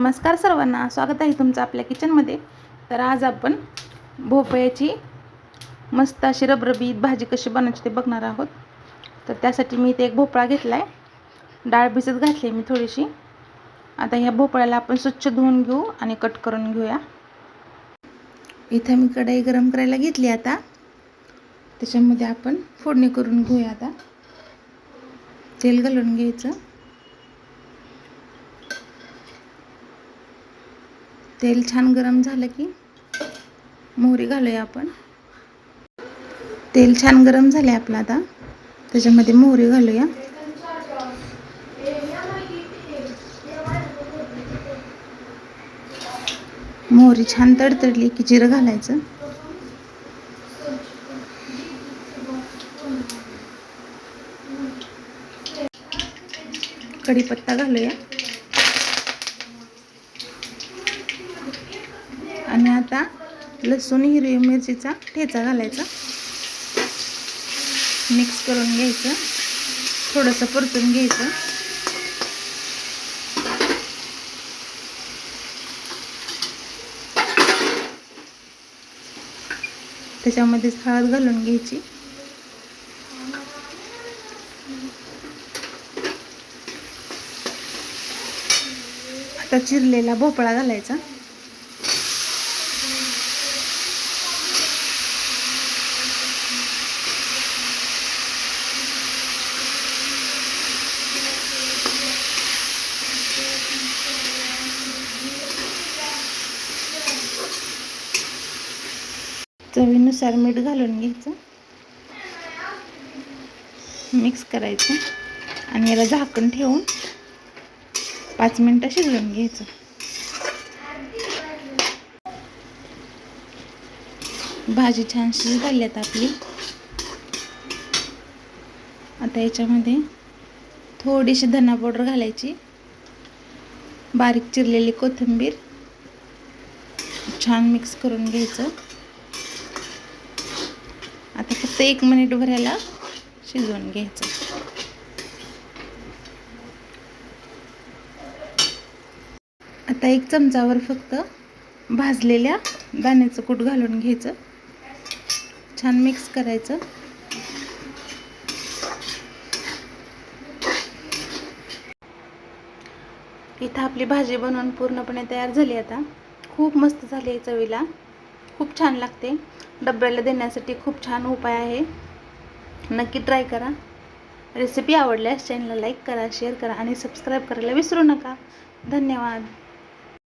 नमस्कार सर्वांना. स्वागत आहे तुमचं आपल्या किचनमध्ये. तर आज आपण भोपळ्याची मस्त अशी रबरबीत भाजी कशी बनवायची ते बघणार आहोत. तर त्यासाठी मी इथे एक भोपळा घेतला आहे डाळ भिजत घातली आहे मी थोडीशी. आता ह्या भोपळ्याला आपण स्वच्छ धुवून घेऊ आणि कट करून घेऊया. इथं मी कढई गरम करायला घेतली आता. त्याच्यामध्ये आपण फोडणी करून घेऊया आता. तेल घालून घ्यायचं. तेल छान गरम झालं की मोहरी घालूया आपण. तेल छान गरम झाले आपलं आता. त्याच्यामध्ये मोहरी घालूया. मोहरी छान तडतडली की जिरं घालायचं. कढीपत्ता घालूया. आणि आता लसूण हिरवी मिरचीचा ठेचा घालायचा. मिक्स करून घ्यायचं. थोडंसं परतून घ्यायचं. त्याच्यामध्येच हळद घालून घ्यायची. आता चिरलेला भोपळा घालायचा. चवीनुसार मीठ घालून घ्यायचं. मिक्स करायचं. आणि याला झाकण ठेवून पाच मिनटं शिजवून घ्यायचं. भाजी छान शिजली आता आपली. आता याच्यामध्ये थोडीशी धना पावडर घालायची. बारीक चिरलेली कोथिंबीर छान मिक्स करून घ्यायचं. फक्त एक मिनिट भरायला शिजवून घ्यायचं. आता एक चमचावर फक्त भाजलेल्या दाण्याचं कूट घालून घ्यायचं. छान मिक्स करायचं. इथं आपली भाजी बनवून पूर्णपणे तयार झाली आता. खूप मस्त झाली आहे चवीला. खूप छान लागते. डब्याला देण्यासाठी खूप छान उपाय आहे. नक्की ट्राय करा. रेसिपी आवडल्यास चॅनलला लाईक करा शेअर करा आणि सबस्क्राईब करायला विसरू नका. धन्यवाद.